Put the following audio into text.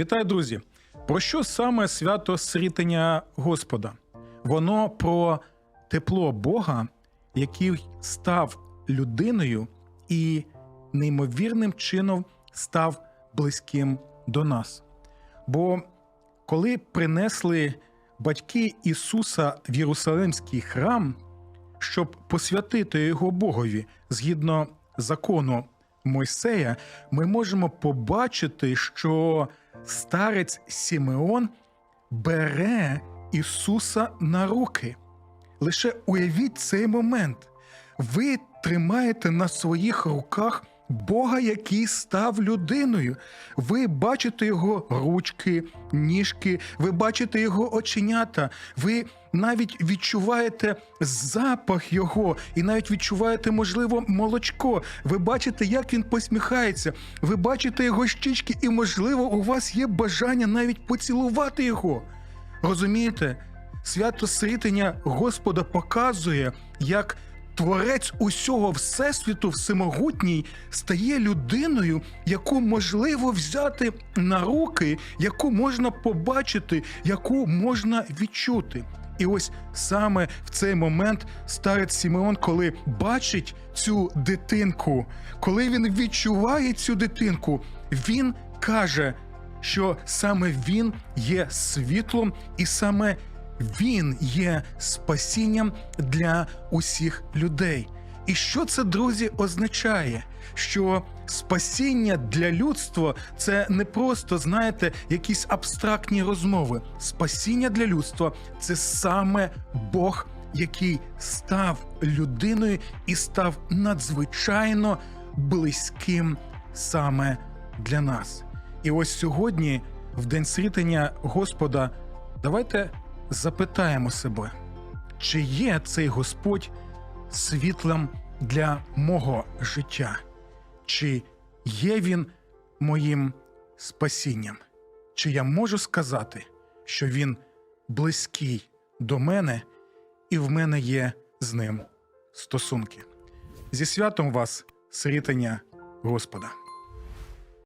Вітаю, друзі! Про що саме свято срітення Господа? Воно про тепло Бога, який став людиною і неймовірним чином став близьким до нас. Бо коли принесли батьки Ісуса в Єрусалимський храм, щоб посвятити його Богові згідно закону Мойсея, ми можемо побачити, що старець Сімеон бере Ісуса на руки. Лише уявіть цей момент. Ви тримаєте на своїх руках Бога, який став людиною. Ви бачите його ручки, ніжки, ви бачите його оченята, ви навіть відчуваєте запах його, і навіть відчуваєте, можливо, молочко. Ви бачите, як він посміхається, ви бачите його щічки, і, можливо, у вас є бажання навіть поцілувати його. Розумієте? Свято срітення Господа показує, як Творець усього Всесвіту Всемогутній стає людиною, яку можливо взяти на руки, яку можна побачити, яку можна відчути. І ось саме в цей момент старець Сімеон, коли бачить цю дитинку, коли він відчуває цю дитинку, він каже, що саме він є світлом, і саме він є спасінням для усіх людей. І що це, друзі, означає? Що спасіння для людства це не просто, знаєте, якісь абстрактні розмови. Спасіння для людства це саме Бог, який став людиною і став надзвичайно близьким саме для нас. І ось сьогодні, в день світення Господа, давайте запитаємо себе, чи є цей Господь світлом для мого життя, чи є він моїм спасінням? Чи я можу сказати, що він близький до мене, і в мене є з ним стосунки? Зі святом вас, срітання Господа!